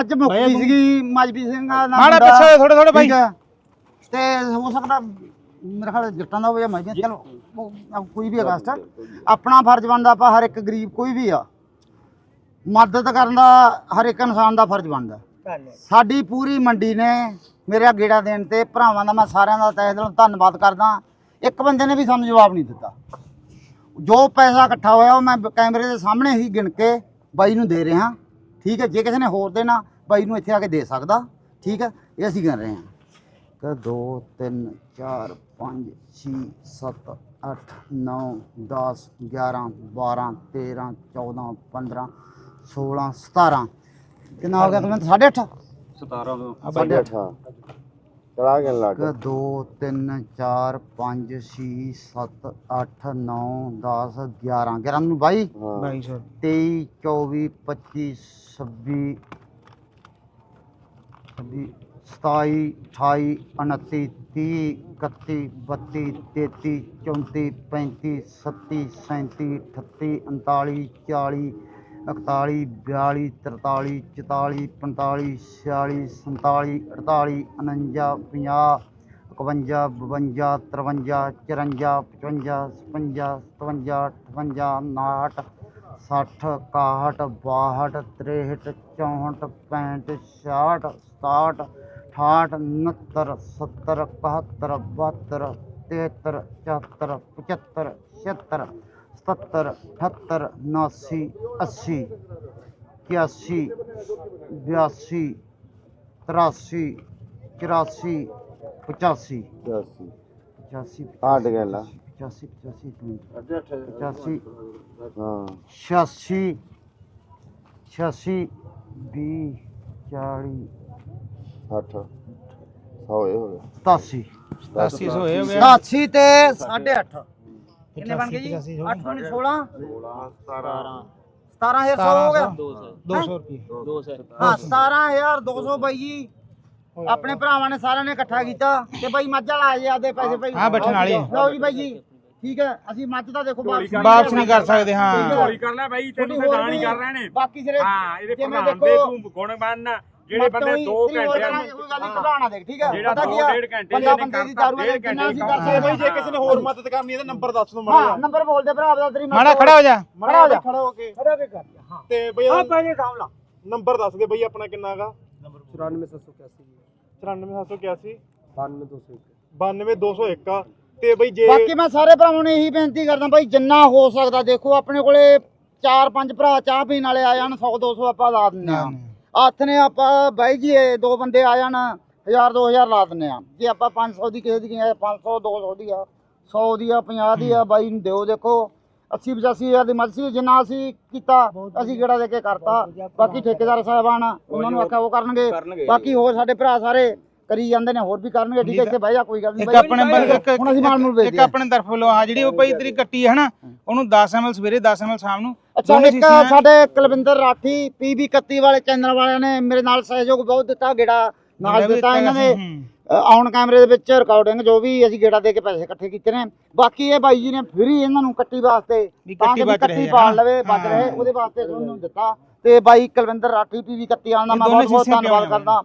ਮੱਝ ਮੁੱਕੀ ਸੀਗੀ ਮਜਬੀ ਸਿੰਘ ਦਾ ਮਾੜਾ ਮੁੰਡਾ। ਪਿੱਛੇ ਥੋੜੇ ਥੋੜੇ ਠੀਕ ਹੈ। ਤੇ ਹੋ ਸਕਦਾ ਮੇਰੇ ਖਿਆਲ ਜੱਟਾਂ ਦਾ ਹੋਵੇ ਜਾਂ ਮਜਬੀ ਚਲੋ ਉਹ ਕੋਈ ਵੀ ਅਗਸਤ ਆਪਣਾ ਫਰਜ਼ ਬਣਦਾ ਆਪਾਂ ਹਰ ਇੱਕ ਗਰੀਬ ਕੋਈ ਵੀ ਆ। ਮਦਦ ਕਰਨ ਦਾ ਹਰ ਇੱਕ ਇਨਸਾਨ ਦਾ ਫਰਜ਼ ਬਣਦਾ। ਸਾਡੀ ਪੂਰੀ ਮੰਡੀ ਨੇ ਮੇਰਾ ਗੇੜਾ ਦੇਣ ਤੇ ਭਰਾਵਾਂ ਦਾ ਮੈਂ ਸਾਰਿਆਂ ਦਾ ਤਹਿ ਦਿਲੋਂ ਧੰਨਵਾਦ ਕਰਦਾ। ਇੱਕ ਬੰਦੇ ਨੇ ਵੀ ਸਾਨੂੰ ਜਵਾਬ ਨਹੀਂ ਦਿੱਤਾ। ਜੋ ਪੈਸਾ ਇਕੱਠਾ ਹੋਇਆ ਉਹ ਮੈਂ ਬ- ਕੈਮਰੇ ਦੇ ਸਾਹਮਣੇ ਹੀ ਗਿਣ ਕੇ ਬਾਈ ਨੂੰ ਦੇ ਰਿਹਾ। ਠੀਕ ਹੈ ਜੇ ਕਿਸੇ ਨੇ ਹੋਰ ਦੇਣਾ ਭਾਈ ਨੂੰ ਇੱਥੇ ਆ ਕੇ ਦੇ ਸਕਦਾ। ਠੀਕ ਹੈ ਇਹ ਅਸੀਂ ਕਰ ਰਹੇ ਹਾਂ। ਕ 2 3 4 5 6 7 8 9 10 11 12 13 14 15 16 17 ਕਿੰਨਾ ਹੋ ਗਿਆ ਕਲਵੰਤ 8.5 17 18 ਕੜਾ ਕਿੰਨ ਲੱਗ 1 2 3 4 5 6 7 8 9 10 11 11 ਨੂੰ ਬਾਈ? ਹਾਂ। 2200 23 24 25 26 27 28 29 30 31 32 33 34 35 36 37 38 39 40 ਇਕਤਾਲੀ ਬਿਆਲੀ ਤਰਤਾਲੀ ਚਤਾਲੀ ਪੰਤਾਲੀ ਛਿਆਲੀ ਸੰਤਾਲੀ ਅਠਤਾਲੀ ਉਣੰਜਾ ਪੰਜਾਹ ਇਕਵੰਜਾ ਬਵੰਜਾ ਤਰਵੰਜਾ ਚੁਰੰਜਾ ਪਚਵੰਜਾ ਛਪੰਜਾ ਸਤਵੰਜਾ ਅਠਵੰਜਾ ਉਨਾਹਠ ਸੱਠ ਇਕਾਹਠ ਬਾਹਠ ਤ੍ਰੇਹਠ ਚੌਂਹਠ ਪੈਂਹਠ ਛਿਆਹਠ ਸਤਾਹਠ ਅਠਾਹਠ ਉਣੱਤਰ ਸੱਤਰ ਇਕਹੱਤਰ ਬਹੱਤਰ ਤੇਹੱਤਰ ਚੁਹੱਤਰ ਪਚੱਤਰ ਛਿਹੱਤਰ 77 78 79 80 81 82 83 84 85 ਦੱਸੀ 85 ਆਟ ਗਿਆ ਲਾ। 85 85 85 ਹਾਂ। 86 86 20 40 60 ਹੋਏ ਹੋਏ 87 8700 ਹੋਏ ਹੋ ਗਿਆ। 87 ਤੇ 8.5 ਕਿੰਨੇ ਬਣ ਗਏ ਜੀ? 8 ਬਣ 16 17100 ਹੋ ਗਿਆ। 200 ਰੁਪਏ। ਹਾਂ 17200 ਬਾਈ ਜੀ। ਆਪਣੇ ਭਰਾਵਾਂ ਨੇ ਸਾਰਿਆਂ ਨੇ ਇਕੱਠਾ ਕੀਤਾ ਤੇ ਬਾਈ ਮੱਝ ਵਾਲਾ ਆ ਜੇ ਆਦੇ ਪੈਸੇ ਭਾਈ ਹਾਂ, ਬੈਠਣ ਵਾਲੀ। ਲਓ ਜੀ ਬਾਈ ਜੀ ਠੀਕ ਹੈ। ਅਸੀਂ ਮੱਝ ਦਾ ਦੇਖੋ ਵਾਪਸ ਵਾਪਸ ਨਹੀਂ ਕਰ ਸਕਦੇ ਹਾਂ। ਚੋਰੀ ਕਰਨਾ ਬਾਈ ਤੈਨੂੰ ਤੇ ਹੋਰ ਦਾਨ ਹੀ ਵੀ ਕਰ ਰਹੇ ਨੇ। ਬਾਕੀ ਸਿਰੇ ਹਾਂ ਇਹਦੇ ਪ੍ਰਧਾਨ ਦੇਖੋ, ਦੇ ਤੂੰ ਗੁਣ ਮੰਨ ਜਿਹੜੇ ਬੰਦੇ 2 ਘੰਟਿਆਂ ਨੂੰ ਕੋਈ ਗੱਲ ਨਹੀਂ ਘਬਰਾਣਾ ਦੇਖ ਠੀਕ ਹੈ ਜਿਹੜਾ ਪਤਾ ਦੋ ਕੀ ਆ? ਡੇਢ ਘੰਟੇ ਬੰਦਾ ਬੰਦੇ ਦੀ ਕਰਤਾ, ਦਾਰੂ ਜਿੰਨਾ ਘੰਟੇ ਅਸੀਂ ਕਰ ਸਕਦੇ ਬਈ ਜੇ ਕਿਸੇ ਨੇ ਹੋਰ ਮਦਦ ਕਰਨੀ ਹੈ ਤਾਂ ਨੰਬਰ ਦੱਸ ਦਿਓ ਹਾਂ ਨੰਬਰ ਬੋਲ ਦੇ ਭਰਾ ਦਾ ਤੇਰੀ ਮਾੜਾ ਖੜਾ ਹੋ ਜਾ। ਖੜਾ ਹੋ ਜਾ। ਖੜਾ ਹੋ ਕੇ। ਖੜਾ ਹੋ ਕੇ ਕਰ ਹਾਂ। ਤੇ ਬਈ ਹਾਂ ਪਹਿਲੇ ਲਾ ਨੰਬਰ ਦੱਸ ਦੇ ਬਈ ਆਪਣਾ ਕਿੰਨਾ ਹੈਗਾ 94781 94781 92201 ਆ। ਤੇ ਬਈ ਜੇ ਬਾਕੀ ਮੈਂ ਸਾਰੇ ਭਰਾਵਾਂ ਨੂੰ ਇਹੀ ਬੇਨਤੀ ਕਰਦਾ ਭਾਈ ਜਿੰਨਾ ਹੋ ਸਕਦਾ ਦੇਖੋ ਆਪਣੇ ਕੋਲੇ ਚਾਰ ਪੰਜ ਭਰਾ ਚਾਹ ਪੀਣ ਵਾਲੇ ਆ ਜਾਣ 100 200 ਆਪਾਂ ਲਾ ਦਿੰਨੇ ਆ ਹੱਥ ਨੇ ਆਪਾਂ ਬਾਈ ਜੀ ਇਹ ਦੋ ਬੰਦੇ ਆ ਜਾਣ 1000 2000 ਲਾ ਦਿੰਨੇ ਆ। ਜੇ ਆਪਾਂ 500 ਦੀ ਕਿਸੇ ਦੀ ਹੈ 500 200 ਦੀ ਆ 100 ਦੀ ਆ 50 ਦੀ ਆ ਬਾਈ ਨੂੰ ਦਿਓ ਦੇਖੋ। 80 85 ਹਜ਼ਾਰ ਦੀ ਮਦਦ ਸੀ ਜਿੰਨਾ ਅਸੀਂ ਕੀਤਾ ਅਸੀਂ ਗੇੜਾ ਦੇ ਕੇ ਕਰਤਾ। ਬਾਕੀ ਠੇਕੇਦਾਰ ਸਾਹਿਬਾਨ ਉਹਨਾਂ ਨੂੰ ਆਖਿਆ ਉਹ ਕਰਨਗੇ। ਬਾਕੀ ਹੋਰ ਸਾਡੇ ਭਰਾ ਸਾਰੇ ਕਰੀ ਜਾਂਦੇ ਨੇ ਹੋਰ ਵੀ ਕਰਨਗੇ ਠੀਕ ਹੈ ਇੱਥੇ ਬਹਿ ਜਾ ਕੋਈ ਗੱਲ ਨਹੀਂ ਇੱਕ ਆਪਣੇ ਹੁਣ ਅਸੀਂ ਮਾਲ ਮੂਲ ਇੱਕ ਵੇਚਦੇ ਆਪਣੇ ਤਰਫ ਵੱਲੋਂ ਆ ਜਿਹੜੀ ਉਹ ਭਾਈ ਤੇਰੀ ਕੱਟੀ ਹੈ ਨਾ ਉਹਨੂੰ 10 ml ਸਵੇਰੇ 10 ml ਸ਼ਾਮ ਨੂੰ ਅੱਛਾ ਇੱਕ ਸਾਡੇ ਕੁਲਵਿੰਦਰ ਰਾਠੀ ਪੀਬੀ 31 ਵਾਲੇ ਚੈਨਲ ਵਾਲਿਆਂ ਨੇ ਮੇਰੇ ਨਾਲ ਸਹਿਯੋਗ ਬਹੁਤ ਦਿੱਤਾ ਗੇੜਾ ਨਾਲ ਦਿੱਤਾ ਇਹਨਾਂ ਨੇ। ਆਨ ਕੈਮਰੇ ਦੇ ਵਿੱਚ ਰਿਕਾਰਡਿੰਗ ਜੋ ਵੀ ਅਸੀਂ ਗੇੜਾ ਦੇ ਕੇ ਪੈਸੇ ਇਕੱਠੇ ਕੀਤੇ ਨੇ। ਬਾਕੀ ਇਹ ਬਾਈ ਜੀ ਨੇ ਫ੍ਰੀ ਇਹਨਾਂ ਨੂੰ ਕੱਟੀ ਵਾਸਤੇ ਤਾਂ ਕਿ ਕੱਟੀ ਪਾਲ ਹਨਾ? ਲਵੇ ਬਚ ਰਹੇ ਉਹਦੇ ਵਾਸਤੇ ਤੁਹਾਨੂੰ ਦਿੱਤਾ। ਤੇ ਬਾਈ ਕੁਲਵਿੰਦਰ ਰਾਠੀ ਪੀਬੀ 31 ਵਾਲਿਆਂ ਦਾ ਮੈਂ ਬਹੁਤ ਬਹੁਤ ਧੰਨਵਾਦ ਕਰਦਾ।